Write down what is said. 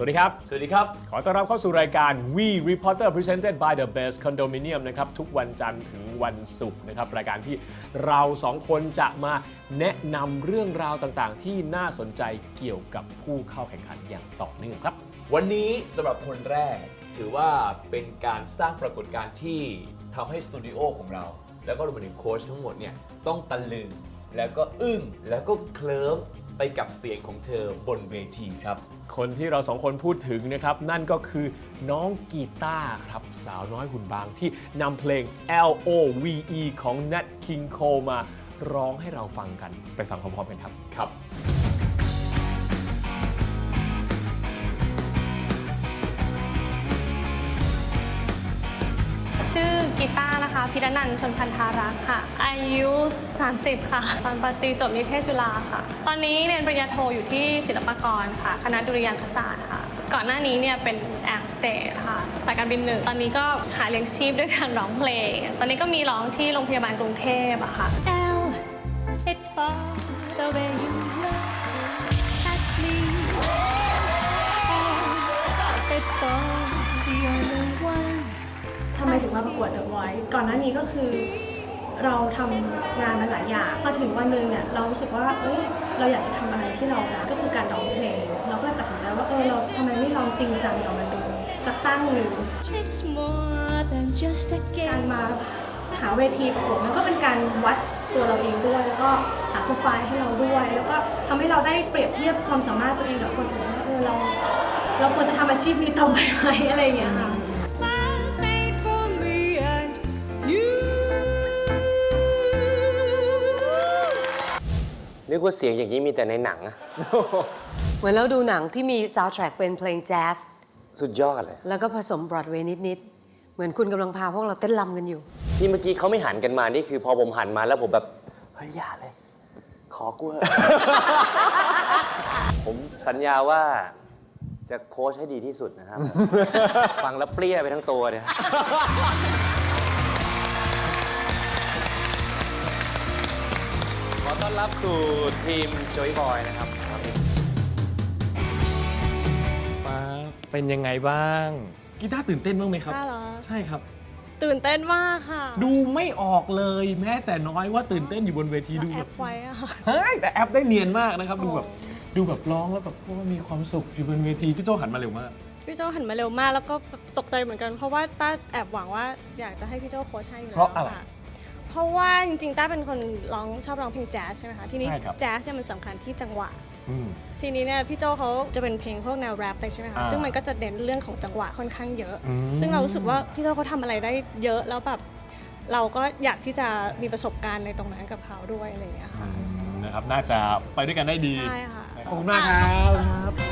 วัสดีครับ สวัสดีครับ ขอต้อนรับเข้าสู่รายการ We Reporter Presented by The Best Condominium นะครับ ทุกวันจันทร์ถึงวันศุกร์นะครับ รายการที่เราสองคนจะมาแนะนำเรื่องราวต่างๆ ที่น่าสนใจเกี่ยวกับผู้เข้าแข่งขันอย่างต่อเนื่องครับ วันนี้สำหรับคนแรก ถือว่าเป็นการสร้างปรากฏการณ์ที่ทำให้สตูดิโอของเรา แล้วก็รวมไปถึงโค้ชทั้งหมดเนี่ยต้องตะลึงแล้วก็อึ้งแล้วก็เคลิ้ม ไปกับเสียงของเธอบนเวทีครับ คนที่เราสองคนพูดถึงนะครับ นั่นก็คือน้องกีตาร์ครับ สาวน้อยหุ่นบางที่นำเพลง L O V E ของ Nat King Cole มาร้องให้เราฟังกันไปฟังพร้อมๆกันครับครับ กีตาร์นะคะพิรนันท์ชนพันธารักษ์ค่ะ อายุ 30 ค่ะ ตอนปตรีจบนิเทศจุฬาค่ะ ตอนนี้เรียนปริญญาโทอยู่ที่ศิลปากรค่ะ คณะดุริยางคศาสตร์ค่ะ ก่อนหน้านี้เนี่ยเป็นแอร์สเตทค่ะ สายการบินหนึ่ง ตอนนี้ก็หาเลี้ยงชีพด้วยการร้องเพลง ตอนนี้ก็มีร้องที่โรงพยาบาลกรุงเทพอะค่ะ L, it's far the way you look at me. L, it's for the only one. ทำ ไมถึงมาประกวด The Voice ก่อนหน้านี้ก็คือเราทำงานมาหลายอย่างพอถึงวันหนึ่งเนี่ยเรารู้สึกว่าเอ้ยเราอยากจะทำอะไรที่เรารักก็คือการร้องเพลง เราก็เลยตัดสินใจว่าเออเราทำไมไม่ลองจริงจังกับมันดูสักตั้งหนึ่ง It's more than just a การ game. มาหาเวทีประกวดมันก็เป็นการวัดตัวเราเองด้วย แล้วก็หาโปรไฟล์ให้เราด้วย แล้วก็ทำให้เราได้เปรียบเทียบความสามารถตัวเองกับคนอื่นว่าเออเรา เราควรจะทำอาชีพนี้ต่อไปไหมอะไรอย่างเงี้ยค่ะ นึกว่าเสียงอย่างนี้มีแต่ในหนังอะเหมือนเราดูหนังที่มีซาวด์แทร็กเป็นเพลงแจ๊สสุดยอดเลย แล้วก็ผสมบรอดเวย์นิด ๆ เหมือนคุณกำลังพาพวกเราเต้นรำกันอยู่ ที่เมื่อกี้เขาไม่หันกันมา นี่คือพอผมหันมาแล้วผมแบบ เฮ้ยอย่าเลย ขอกลัว ผมสัญญาว่าจะโค้ชให้ดีที่สุดนะครับ ฟังแล้วเปรี้ยไปทั้งตัวเนี่ย ต้อนรับสู่ทีมจอยบอยนะครับฟ้าเป็นยังไงบ้าง กีตาร์ตื่นเต้นบ้างไหมครับกล้าเหรอใช่ครับ ตื่นเต้นมากค่ะดูไม่ออกเลยแม้แต่น้อยว่าตื่นเต้นอยู่บนเวทีดูแอแบบปไว้อะค่ะ เฮ้ยแต่แอปได้เนียนมากนะครับ ดูแบบโอ้ดูแบบร้องแล้วแบบโอ้มีความสุขอยู่บนเวทีพี่โจหันมาเร็วมาก พี่โจหันมาเร็วมากแล้วก็ตกใจเหมือนกัน เพราะว่าต้าแอบหวังว่าอยากจะให้พี่โจโค้ชให้อยู่แล้วเพราะอะไร ค่เพ ราะว่าจริงๆต้าเป็นคนร้องชอบร้องเพลงแจ๊สใช่ไหมคะทีนี้ใช่ครับ แจ๊สเนี่ยมันสำคัญที่จังหวะ อืม ทีนี้เนี่ยพี่โจเขาจะเป็นเพลงพวกแนวแรปเลยใช่ไหมคะอ่าซึ่งมันก็จะเน้นเรื่องของจังหวะค่อนข้างเยอะ อืม ซึ่งเรารู้สึกว่าพี่โจเขาทำอะไรได้เยอะแล้วแบบเราก็อยากที่จะมีประสบการณ์ในตรงนั้นกับเขาด้วยอะไรอย่างเงี้ยค่ะอืมนะครับ น่าจะไปด้วยกันได้ดี ใช่ค่ะ ขอบคุณมากครับ